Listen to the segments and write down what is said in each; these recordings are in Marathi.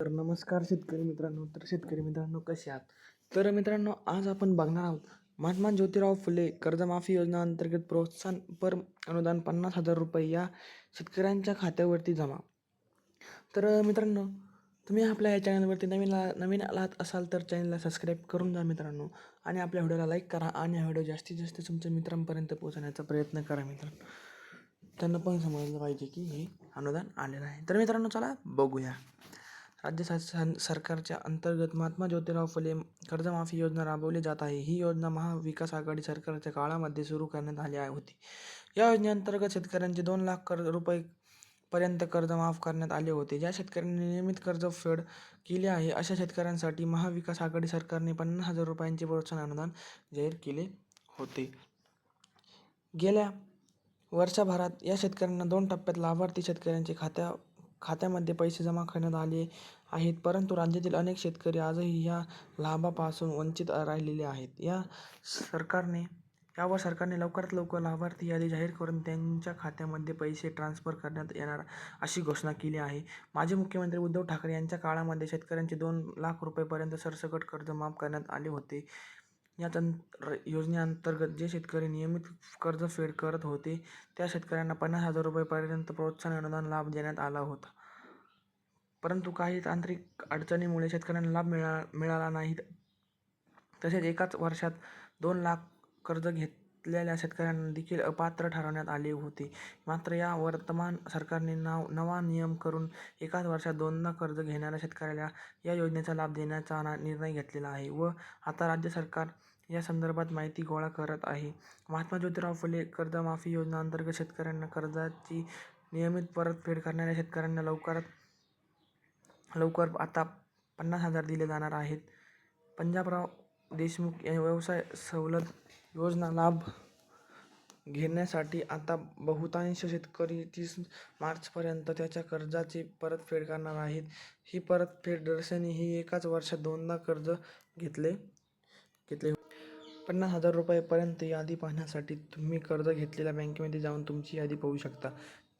तर नमस्कार शेतकरी मित्रांनो. तर शेतकरी मित्रांनो कसे आहात? तर मित्रांनो आज आपण बघणार आहोत महात्मा ज्योतिराव फुले कर्जमाफी योजना अंतर्गत प्रोत्साहन पर अनुदान पन्नास हजार रुपये या शेतकऱ्यांच्या खात्यावरती जमा. तर मित्रांनो तुम्ही आपल्या या चॅनलवरती नवीन ला नवीन आलात असाल तर चॅनलला सबस्क्राईब करून जा मित्रांनो आणि आपल्या व्हिडिओला लाईक करा आणि हा व्हिडिओ जास्तीत जास्त तुमच्या मित्रांपर्यंत पोहोचण्याचा प्रयत्न करा मित्रांनो. त्यांना पण समजलं पाहिजे की हे अनुदान आलेलं आहे. तर मित्रांनो चला बघूया. राज्य शासन सरकारच्या अंतर्गत महात्मा ज्योतिराव फुले कर्जमाफी योजना राबवली जात आहे. ही योजना महाविकास आघाडी सरकारच्या काळामध्ये सुरू करण्यात आली आहे होती. या योजनेअंतर्गत शेतकऱ्यांचे दोन लाख कर रुपये पर्यंत कर्ज माफ करण्यात आले होते. ज्या शेतकऱ्यांनी नियमित कर्ज फेड केले आहे अशा शेतकऱ्यांसाठी महाविकास आघाडी सरकारने पन्नास हजार रुपयांचे प्रोत्साहन अनुदान जाहीर केले होते. गेल्या वर्षभरात या शेतकऱ्यांना दोन टप्प्यात लाभार्थी शेतकऱ्यांचे खात्या खात्यामध्ये पैसे जमा करण्यात आले आहेत परंतु राज्यातील अनेक शेतकरी आजही या लाभापासून वंचित राहिलेले आहेत. या सरकारने यावर सरकारने लवकरात लवकर लाभार्थी यादी जाहीर करून त्यांच्या खात्यामध्ये पैसे ट्रान्स्फर करण्यात येणार अशी घोषणा केली आहे. माजी मुख्यमंत्री उद्धव ठाकरे यांच्या काळामध्ये शेतकऱ्यांचे दोन लाख रुपयेपर्यंत सरसकट कर्ज माफ करण्यात आले होते. या तंत्र योजनेअंतर्गत जे शेतकरी नियमित कर्ज फेड करत होते त्या शेतकऱ्यांना पन्नास हजार रुपयेपर्यंत प्रोत्साहन अनुदान लाभ देण्यात आला होता. परंतु काही तांत्रिक अडचणीमुळे शेतकऱ्यांना लाभ मिळा मिळाला नाही. तसेच एकाच वर्षात दोन लाख कर्ज घेत घेतलेल्या शेतकऱ्यांना देखील अपात्र ठरवण्यात आले होते. मात्र या वर्तमान सरकारने नाव नवा नियम करून एकाच वर्षात दोनदा कर्ज घेणाऱ्या शेतकऱ्याला या योजनेचा लाभ देण्याचा ना निर्णय घेतलेला आहे व आता राज्य सरकार या संदर्भात माहिती गोळा करत आहे. महात्मा ज्योतिराव फुले कर्जमाफी योजना अंतर्गत शेतकऱ्यांना कर्जाची नियमित परतफेड करणाऱ्या शेतकऱ्यांना लवकरात लवकर आता पन्नास हजार दिले जाणार आहेत. पंजाबराव देशमुख या व्यवसाय सवलत योजना लाभ घेण्यासाठी आता बहुतांश शेतकरी तीस मार्चपर्यंत त्याच्या कर्जाची परतफेड करणार आहेत. ही परतफेड दर्शनी ही एकाच वर्षात दोनदा कर्ज घेतले घेतले पन्नास हजार रुपयेपर्यंत यादी पाहण्यासाठी तुम्ही कर्ज घेतलेल्या बँकेमध्ये जाऊन तुमची यादी पाहू शकता.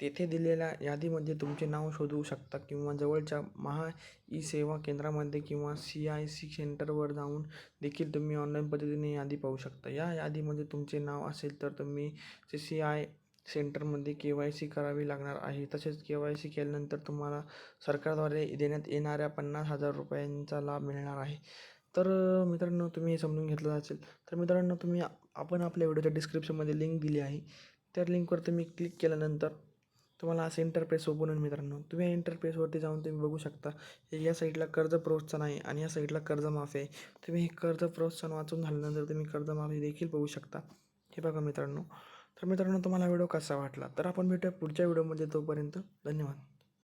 तेथे दिलेल्या यादीमध्ये तुमचे नाव शोधू शकता किंवा जवळच्या महा ई सेवा केंद्रामध्ये किंवा सी आय सी सेंटरवर जाऊन देखील तुम्ही ऑनलाईन पद्धतीने यादी पाहू शकता. या यादीमध्ये तुमचे नाव असेल तर तुम्ही सी सी आय सेंटरमध्ये के वाय सी करावी लागणार आहे. तसेच के वाय सी केल्यानंतर तुम्हाला सरकारद्वारे देण्यात येणाऱ्या पन्नास हजार रुपयांचा लाभ मिळणार आहे. तर मित्रांनो तुम्ही हे समजून घेतलं असेल तर मित्रांनो तुम्ही आपण आपल्या व्हिडिओच्या डिस्क्रिप्शनमध्ये लिंक दिली आहे. त्या लिंकवर तुम्ही क्लिक केल्यानंतर तुम्हाला असं इंटरफेस ओपन होईल मित्रांनो. तुम्ही या इंटरफेसवरती जाऊन तुम्ही बघू शकता हे या साईडला कर्ज प्रोत्साहन आहे आणि या साईडला कर्जमाफी आहे. तुम्ही हे कर्ज प्रोत्साहन वाचून झाल्यानंतर तुम्ही कर्जमाफी देखील बघू शकता. हे बघा मित्रांनो. तर मित्रांनो तुम्हाला व्हिडिओ कसा वाटला? तर आपण भेटूया पुढच्या व्हिडिओमध्ये तोपर्यंत धन्यवाद.